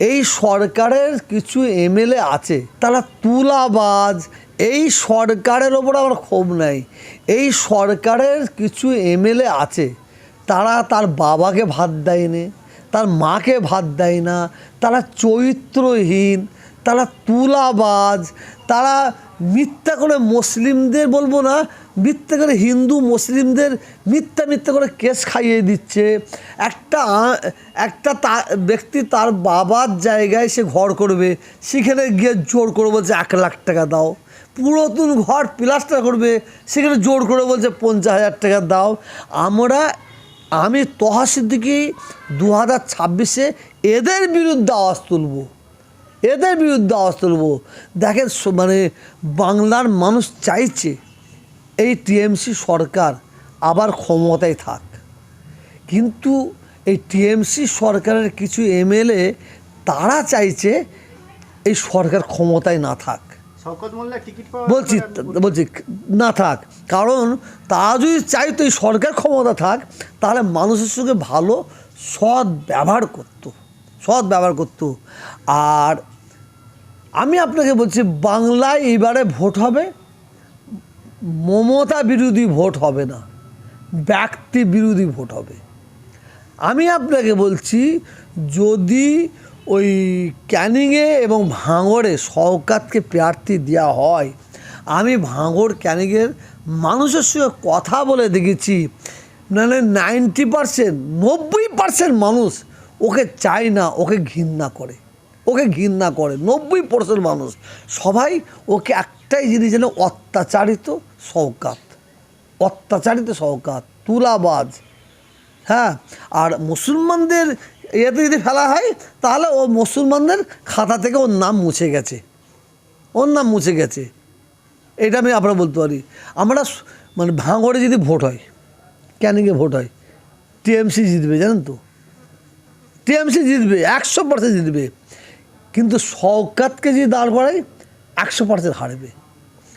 এই সরকারের কিছু এমএলএ আছে, তারা তুলাবাজ। এই সরকারের ওপর আমার ক্ষোভ নাই। এই সরকারের কিছু এমএলএ আছে, তারা তার বাবাকে ভাত দেয়নি, তার মাকে ভাত দেয় না তারা চরিত্রহীন তারা তুলাবাজ, তারা মিথ্যা করে মুসলিমদের বলব না, মিথ্যা করে হিন্দু মুসলিমদের মিথ্যা মিথ্যা করে কেস খাইয়ে দিচ্ছে। একটা একটা তা, ব্যক্তি তার বাবার জায়গায় সে ঘর করবে, সেখানে গিয়ে জোর করে বলছে এক লাখ টাকা দাও। পুরাতন ঘর প্লাস্টার করবে, সেখানে জোর করে বলছে পঞ্চাশ হাজার টাকা দাও। আমরা, আমি তহা সিদ্দিকি দু হাজার ছাব্বিশে এদের বিরুদ্ধে আওয়াজ তুলবো। এদের বিরুদ্ধে আওয়াজ তুলবো। দেখেন মানে বাংলার মানুষ চাইছে এই টিএমসি সরকার আবার ক্ষমতায় থাক। কিন্তু এই টিএমসি সরকারের কিছু এমএলএ তারা চাইছে এই সরকার ক্ষমতায় না থাক। বলছি বলছি না থাক। কারণ তারা যদি চাইতো এই সরকার ক্ষমতা থাক তাহলে মানুষের সঙ্গে ভালো সৎ ব্যবহার করতো সৎ ব্যবহার করতো। আর আমি আপনাকে বলছি, বাংলায় এবারে ভোট হবে? মমতা বিরোধী ভোট হবে না, ব্যক্তি বিরোধী ভোট হবে। আমি আপনাকে বলছি, যদি ওই ক্যানিংয়ে এবং ভাঙড়ে সৌকাতকে প্রার্থী দেওয়া হয়, আমি ভাঙড় ক্যানিংয়ের মানুষের সঙ্গে কথা বলে দেখেছি নাহলে নাইনটি পারসেন্ট, নব্বই পারসেন্ট মানুষ ওকে চায় না, ওকে ঘৃণা করে। ওকে ঘৃণা করে। নব্বই পার্সেন্ট মানুষ। সবাই ওকে একটাই জিনিস যেন অত্যাচারিত সৌকাত অত্যাচারিত সৌকাত তুলাবাজ। হ্যাঁ আর মুসলমানদের ইয়েতে যদি ফেলা হয়, তাহলে ও মুসলমানদের খাতা থেকে ওর নাম মুছে গেছে। ওর নাম মুছে গেছে। এটা আমি আপনারা বলতে পারি। আমরা মানে ভাঙড়ে যদি ভোট হয়, ক্যানিংয়ে ভোট হয়, টিএমসি জিতবে, জানেন তো? টিএমসি জিতবে, একশো পার্সেন্ট জিতবে। কিন্তু শওকাতকে যদি দাঁড় করায় একশো পার্সেন্ট হারবে।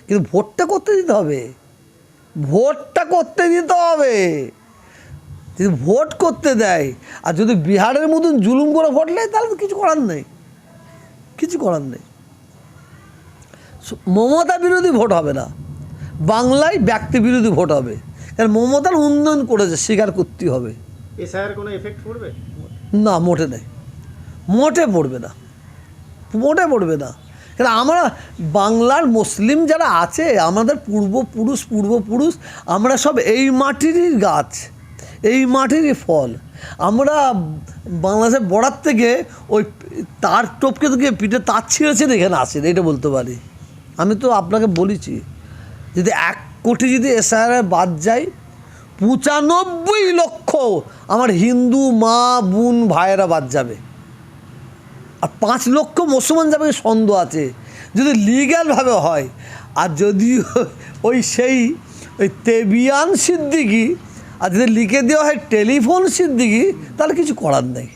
কিন্তু ভোটটা করতে দিতে হবে। ভোটটা করতে দিতে হবে। যদি ভোট করতে দেয় আর যদি বিহারের মতন জুলুম করে ভোট নেয় তাহলে তো কিছু করার নেই। কিছু করার নেই। মমতা বিরোধী ভোট হবে না। বাংলায় ব্যক্তি বিরোধী ভোট হবে। কারণ মমতার উন্নয়ন করেছে স্বীকার করতে হবে। কোনো এফেক্ট পড়বে? না মোটে নেই। মোটে পড়বে না। মোটে পড়বে না। কারণ আমরা বাংলার মুসলিম যারা আছে, আমাদের পূর্বপুরুষ পূর্বপুরুষ, আমরা সব এই মাটিরই গাছ, এই মাটিরই ফল। আমরা বাংলাদেশের বর্ডার থেকে ওই তার টপকে থেকে পিঠে তার ছিঁড়েছেন এখানে আসেন এটা বলতে পারি। আমি তো আপনাকে বলেছি, যদি এক কোটি যদি এসআর বাদ যায়, পঁচানব্বই লক্ষ আমার হিন্দু মা, বোন, ভাইয়েরা বাদ যাবে। আর পাঁচ লক্ষ মুসলমান যাবে সন্দেহ আছে। যদি লিগ্যালভাবে হয়, আর যদি ওই সেই, ওই তেবিয়ান সিদ্দিকি, আর যদি লিখে দেওয়া হয় টেলিফোন সিদ্দিকি, তাহলে কিছু করার নেই।